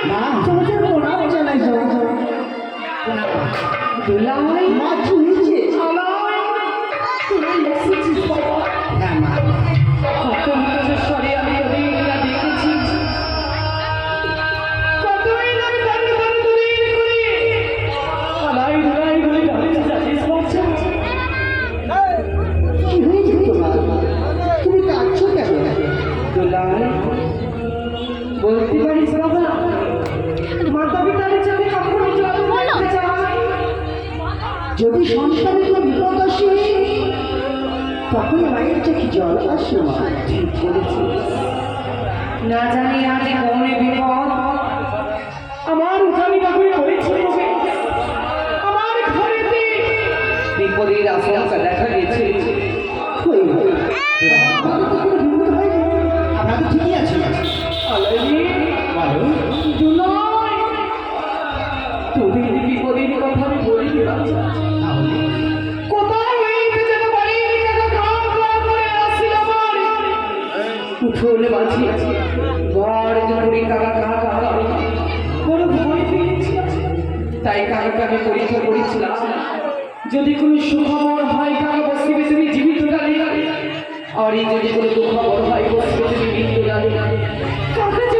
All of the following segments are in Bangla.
পোনা পোনা পোনা পোনা পোনা পোনা পোনা পোনা পোনা পোনা যদি সংসারিত বিপদ আসে তখন মায়ের চোখে জল আসে না জানি আজ কোনে বিপদ। আমার উঠানি ডাকুরি করেছি আমার ঘরেতে বিপদের আশঙ্কা দেখা গেছে। আপনাদের ঠিকই কোনো ভয় পেয়েছি তাই কারোকে আমি পরীক্ষা করেছিলাম। যদি কোনো সুখবর হয় কারও বসে বেশি আমি জীবিত আর যদি কোনো দুঃখবর হয় বসে বেশি মৃত্যু কাকা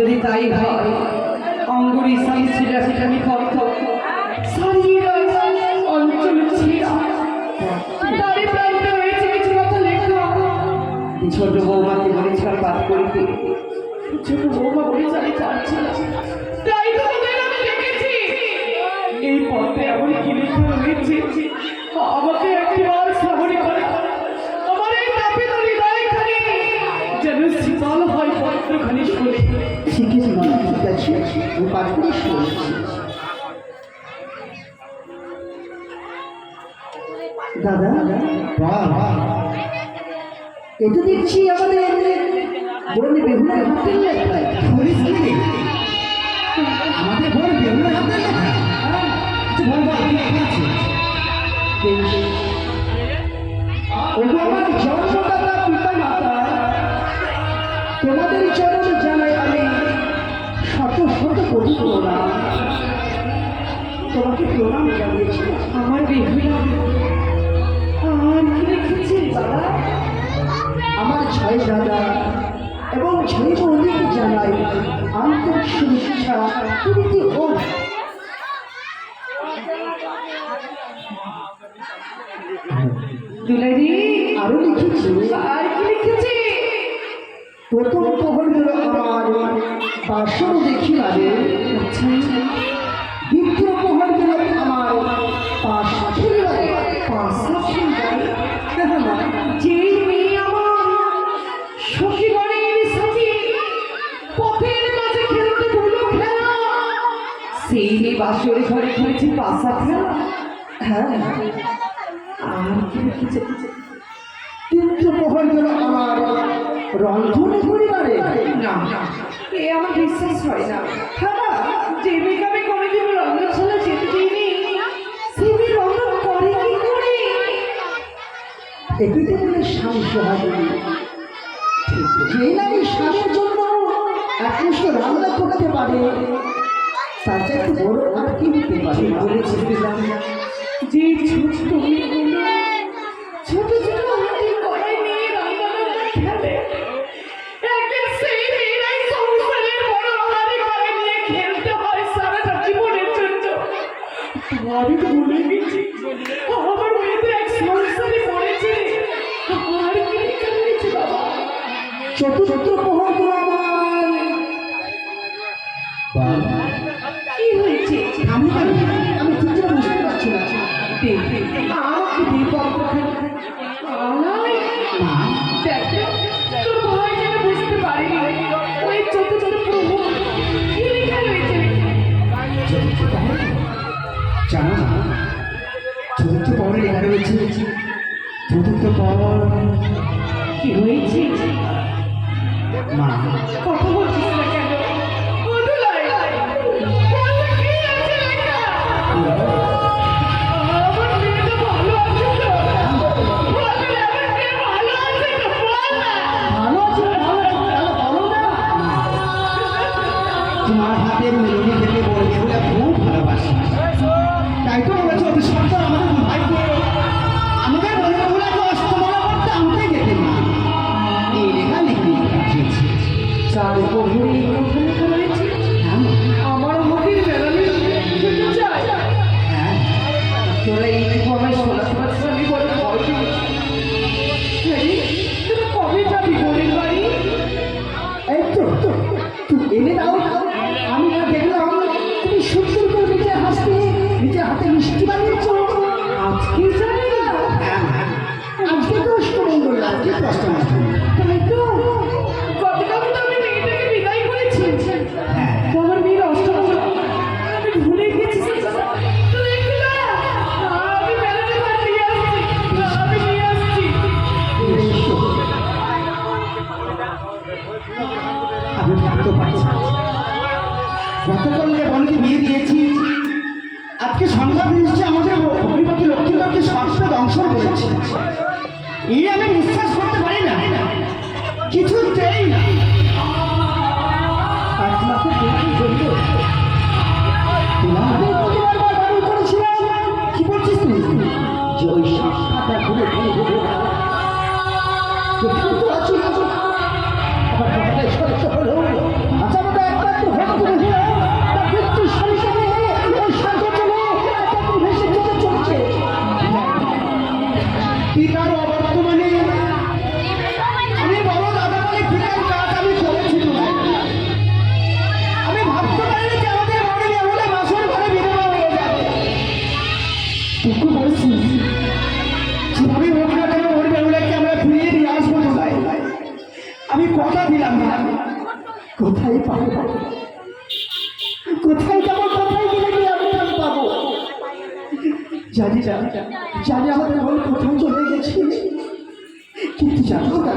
যদি তাই হয়, অঙ্গুরি সাই ছিলা সেটা সারিয়ে অঞ্চল ছিড়া তারে প্রান্ত ছোট বৌমাকে বলেছিলাম পাঠ করিতে। ছোট বৌমা বলে আমি পারছি করে দাদা এটা দেখছি আমাদের বেহুলার হাতের দুলারি আরও লিখেছি। আর কি লিখেছে? প্রথম প্রহর আমার বাসন দেখি মানে দ্বিতীয় প্রহর হল আমার পাশা পাশা মেয়ে আমার সখী বনের সাথে পথের মাঝে খেলতে সেই মেয়ে বাসরে ঘরে খেলেছে পাশা খেলা হ্যাঁ। আর কি লিখেছে তৃতীয় প্রহর হল আমার রন্ধন পরিবারে। না, এ আমার বিশ্বাস হয় না। হ্যাঁ যে মেয়েকে আমি কোনোদিন রন্ধনশালা করে কি করে? এটিতে বলে স্বামী সোহাগী যে রান্না করতে পারে তার চাইতে বড় আর কি হতে পারে বলেছিস দিলাম যে ছোট ছোট ছোট হাতে কড়াই নিয়ে রান্না রান্না খেলে একদিন সেই মেয়েরাই সংসারের বড় হাড়ি কড়াই নিয়ে খেলতে হয় সারাটা জীবনের জন্য। আমি ভুলে গেছি আমার মেয়ে এক সংসারে পড়েছে আর কি বাবা? চতুর্থ প্রহর কথা বল Oh, Amen.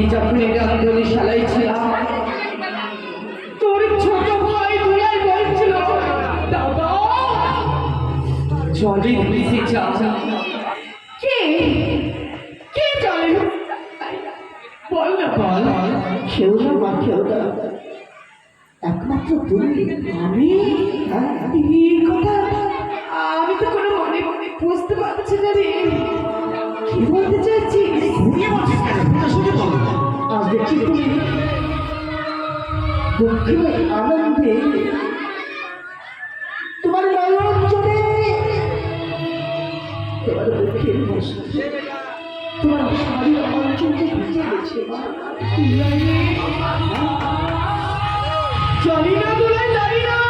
আমি যখন একান্তলি শালাই ছিলাম, তোর ছোট ভাই দুলাই বলছিল কে? কে জলে বল না একমাত্র তুমি, আমি কথা আমি তো কোনো মনে বুঝতে পারছি না রে। বলতে চাইছি দেখছি তুমি দুঃখে আনন্দে তোমার নয়ন চলে তোমার দুঃখের তোমার শাড়ি অঞ্চলকে ভিজে না? তোরা না।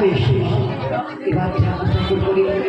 বেশ এবার ঠাকুর করে